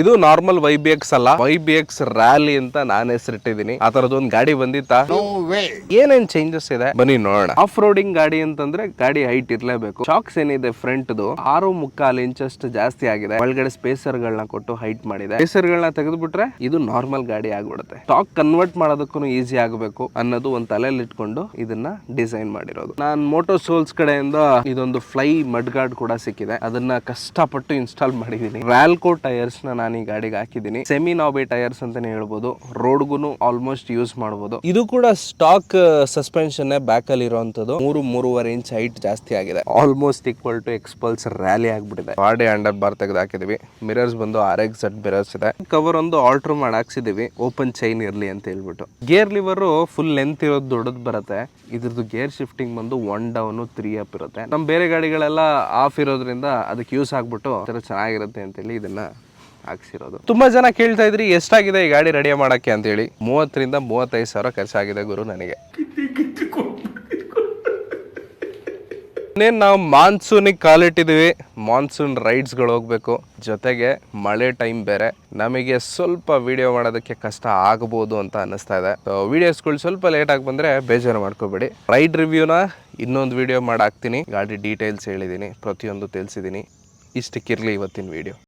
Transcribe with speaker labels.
Speaker 1: ಇದು normal Y B X ಅಲ್ಲ. Y B X rally ಅಂತ ನಾನು ಹೆಸರಿಟ್ಟಿದ್ದೀನಿ. ಆ ತರದೊಂದು ಗಾಡಿ ಬಂದಿತ್ತ? ಏನೇನ್ ಚೇಂಜಸ್ ಇದೆ? ಬನ್ನಿ ನೋಡೋಣ. ಆಫ್ ರೋಡಿಂಗ್ ಗಾಡಿ ಅಂತಂದ್ರೆ ಗಾಡಿ ಹೈಟ್ ಇರ್ಲೇಬೇಕು. ಶಾಕ್ಸ್ ಏನಿದೆ ಫ್ರಂಟ್ ದು? ಆರು ಮುಕ್ಕಾಲು ಇಂಚಷ್ಟು ಜಾಸ್ತಿ ಆಗಿದೆ. ಒಳಗಡೆ ಸ್ಪೇಸರ್ ಗಳನ್ನ ಕೊಟ್ಟು ಹೈಟ್ ಮಾಡಿದೆ. ಸ್ಪೇಸರ್ ಗಳನ್ನ ತೆಗೆದ್ಬಿಟ್ರೆ ಇದು ನಾರ್ಮಲ್ ಗಾಡಿ ಆಗ್ಬಿಡುತ್ತೆ. ಸ್ಟಾಕ್ ಕನ್ವರ್ಟ್ ಮಾಡೋದಕ್ಕೂ ಈಸಿ ಆಗಬೇಕು ಅನ್ನೋದು ಒಂದ್ ತಲೆಯಲ್ಲಿ ಇಟ್ಕೊಂಡು ಇದನ್ನ ಡಿಸೈನ್ ಮಾಡಿರೋದು. ನಾನ್ ಮೋಟೋ ಸೋಲ್ಸ್ ಕಡೆಯಿಂದ ಇದೊಂದು ಫ್ಲೈ ಮಡ್ ಗಾರ್ಡ್ ಕೂಡ ಸಿಕ್ಕಿದೆ. ಅದನ್ನ ಕಷ್ಟಪಟ್ಟು ಇನ್ಸ್ಟಾಲ್ ಮಾಡಿದೀನಿ. ವ್ಯಾಲ್ಕೋ ಟೈರ್ಸ್ನ ನಾನು ಈ ಗಾಡಿಗೆ ಹಾಕಿದ್ದೀನಿ. ಸೆಮಿ ನಾಬಿ ಟೈರ್ಸ್ ಅಂತಾನೆ ಹೇಳ್ಬೋದು. ರೋಡ್ಗೂ ಆಲ್ಮೋಸ್ಟ್ ಯೂಸ್ ಮಾಡಬಹುದು ಇದು ಕೂಡ ಸ್ಟಾಕ್ ಸಸ್ಪೆನ್ಷನ್ ಬ್ಯಾಕ್ ಅಲ್ಲಿ ಇರುವಂತದ್ದು ಮೂರು, ಮೂರುವರೆ ಇಂಚ್ ಹೈಟ್ ಜಾಸ್ತಿ ಆಗಿದೆ. Almost equal to Xpulse rally ಆಗ್ಬಿಟ್ಟಿದೆ. ಬಾಡಿ ಅಂಡರ್ ಬಾರ್ ತೆಗೆದು ಹಾಕಿದೀವಿ. ಮಿರರ್ಸ್ ಬಂದು ಆರ್ ಎಕ್ಸ್ ಮಿರರ್ಸ್ ಇದೆ. ಕವರ್ ಒಂದು ಆಲ್ಟರ್ ಮಾಡಿ ಹಾಕ್ಸಿದೀವಿ. ಓಪನ್ ಚೈನ್ ಇರ್ಲಿ ಅಂತ ಹೇಳ್ಬಿಟ್ಟು. ಗೇರ್ ಲಿವರ್ ಫುಲ್ ಲೆಂತ್ ಇರೋದು ದೊಡ್ಡದು ಬರುತ್ತೆ. ಇದ್ರದ್ದು ಗೇರ್ ಶಿಫ್ಟಿಂಗ್ ಬಂದು ಒನ್ ಡೌನ್ ತ್ರೀ ಅಪ್ ಇರುತ್ತೆ. ನಮ್ಮ ಬೇರೆ ಗಾಡಿಗಳೆಲ್ಲ ಆಫ್ ಇರೋದ್ರಿಂದ ಅದಕ್ಕೆ ಯೂಸ್ ಆಗ್ಬಿಟ್ಟು ಚೆನ್ನಾಗಿರುತ್ತೆ ಅಂತೇಳಿ ಇದನ್ನ ಹಾಕ್ಸಿರೋದು ತುಂಬಾ ಜನ ಕೇಳ್ತಾ ಇದ್ರಿ, ಎಷ್ಟಾಗಿದೆ ಈ ಗಾಡಿ ರೆಡಿ ಮಾಡಕ್ಕೆ ಅಂತ ಹೇಳಿ ಮೂವತ್ತರಿಂದ ಮೂವತ್ತೈದು ಸಾವಿರ ಖರ್ಚಾಗಿದೆ ಗುರು ನನಗೆ. ಇನ್ನೇನು ನಾವು ಮಾನ್ಸೂನಿಗೆ ಕಾಲಿಟ್ಟಿದ್ದೀವಿ ಮಾನ್ಸೂನ್ ರೈಡ್ಸ್ಗಳು ಹೋಗ್ಬೇಕು. ಜೊತೆಗೆ ಮಳೆ ಟೈಮ್ ಬೇರೆ. ನಮಗೆ ಸ್ವಲ್ಪ ವಿಡಿಯೋ ಮಾಡೋದಕ್ಕೆ ಕಷ್ಟ ಆಗ್ಬೋದು ಅಂತ ಅನ್ನಿಸ್ತಾ ಇದೆ. ವಿಡಿಯೋಸ್ ವಿಡಿಯೋಸ್ಗಳು ಸ್ವಲ್ಪ ಲೇಟಾಗಿ ಬಂದರೆ ಬೇಜಾರು ಮಾಡ್ಕೋಬೇಡಿ. ರೈಡ್ ರಿವ್ಯೂನ ಇನ್ನೊಂದು ವಿಡಿಯೋ ಮಾಡಾಕ್ತೀನಿ. ಗಾಡಿ ಡೀಟೇಲ್ಸ್ ಹೇಳಿದ್ದೀನಿ ಪ್ರತಿಯೊಂದು ತಿಳಿಸಿದ್ದೀನಿ ಇಷ್ಟಕ್ಕಿರಲಿ ಇವತ್ತಿನ ವಿಡಿಯೋ